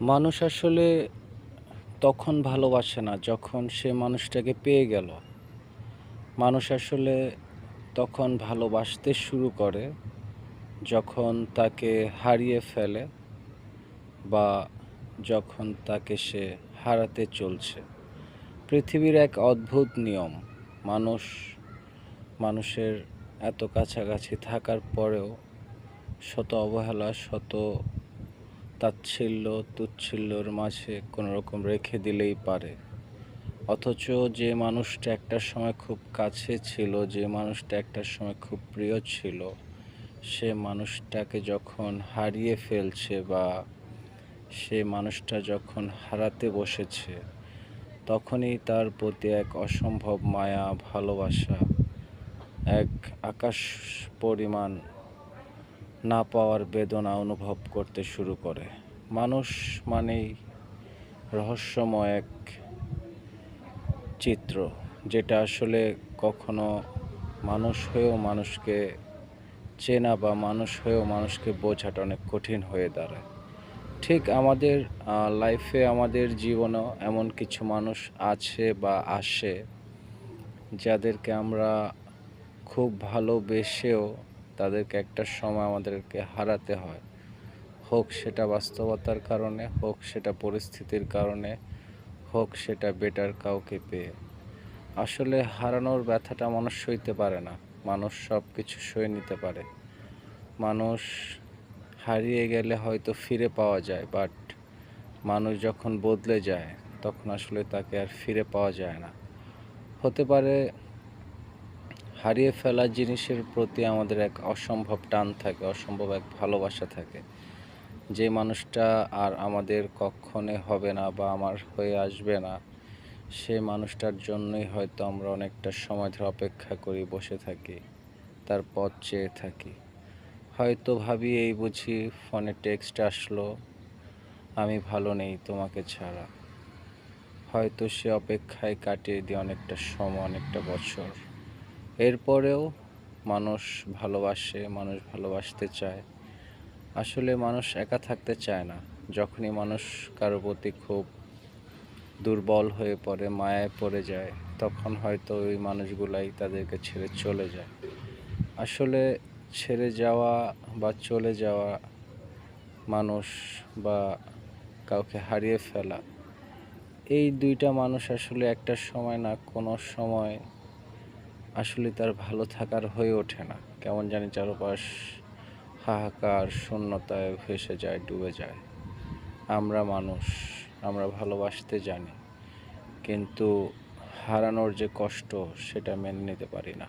মানুষ আসলে তখন ভালোবাসে না, যখন সে মানুষটাকে পেয়ে গেল। মানুষ আসলে তখন ভালোবাসতে শুরু করে যখন তাকে হারিয়ে ফেলে বা যখন তাকে সে হারাতে চলছে। পৃথিবীর এক অদ্ভুত নিয়ম, মানুষ, মানুষের এত কাছাকাছি থাকার পরেও শত অবহেলা, শত তাচ্ছিল্য তুচ্ছিল্যর মাঝে কোনো রকম রেখে দিলেই পারে। অথচ যে মানুষটা একটা সময় খুব কাছে ছিল, যে মানুষটা একটা সময় খুব প্রিয় ছিল, সে মানুষটাকে যখন হারিয়ে ফেলছে বা সে মানুষটা যখন হারাতে বসেছে, তখনই তার প্রতি এক অসম্ভব মায়া, ভালোবাসা, এক আকাশ পরিমাণ না পাওয়ার বেদনা অনুভব করতে শুরু করে। মানুষ মানেই রহস্যময় এক চিত্র, যেটা আসলে কখনো মানুষ হয়েও মানুষকে চেনা বা মানুষ হয়েও মানুষকে বোঝাটা অনেক কঠিন হয়ে দাঁড়ায়। ঠিক আমাদের লাইফে আমাদের জীবনেও এমন কিছু মানুষ আছে বা আসে, যাদেরকে আমরা খুব ভালোবেসেও তাদেরকে একটা সময় আমাদেরকে হারাতে হয়। হোক সেটা বাস্তবতার কারণে, হোক সেটা পরিস্থিতির কারণে, হোক সেটা বেটার কাউকে পেয়ে। আসলে হারানোর ব্যথাটা মানুষ সইতে পারে না। মানুষ সব কিছু সয়ে নিতে পারে। মানুষ হারিয়ে গেলে হয়তো ফিরে পাওয়া যায়, বাট মানুষ যখন বদলে যায়, তখন আসলে তাকে আর ফিরে পাওয়া যায় না। হতে পারে হারিয়ে ফেলা জিনিসের প্রতি আমাদের এক অসম্ভব টান থাকে, অসম্ভব এক ভালোবাসা থাকে। যে মানুষটা আর আমাদের কক্ষণে হবে না বা আমার হয়ে আসবে না, সে মানুষটার জন্যই হয়তো আমরা অনেকটা সময় ধরে অপেক্ষা করি, বসে থাকি, তার পথ চেয়ে থাকি। হয়তো ভাবি, এই বুঝি ফোনে টেক্সট আসলো, আমি ভালো নেই তোমাকে ছাড়া। হয়তো সে অপেক্ষায় কাটিয়ে দিয়ে অনেকটা সময়, অনেকটা বছর। এরপরেও মানুষ ভালোবাসে, মানুষ ভালোবাসতে চায়। আসলে মানুষ একা থাকতে চায় না। যখনই মানুষ কারও প্রতি খুব দুর্বল হয়ে পড়ে, মায়ায় পড়ে যায়, তখন হয়তো ওই মানুষগুলাই তাদেরকে ছেড়ে চলে যায়। আসলে ছেড়ে যাওয়া বা চলে যাওয়া মানুষ বা কাউকে হারিয়ে ফেলা, এই দুইটা মানুষ আসলে একটা সময় না, কোনো সময় আসলে তার ভালো থাকার হয়ে ওঠে না। কেমন জানি চারপাশ হাহাকার, শূন্যতায় ভেসে যায়, ডুবে যায়। আমরা মানুষ, আমরা ভালোবাসতে জানি, কিন্তু হারানোর যে কষ্ট, সেটা মেনে নিতে পারি না।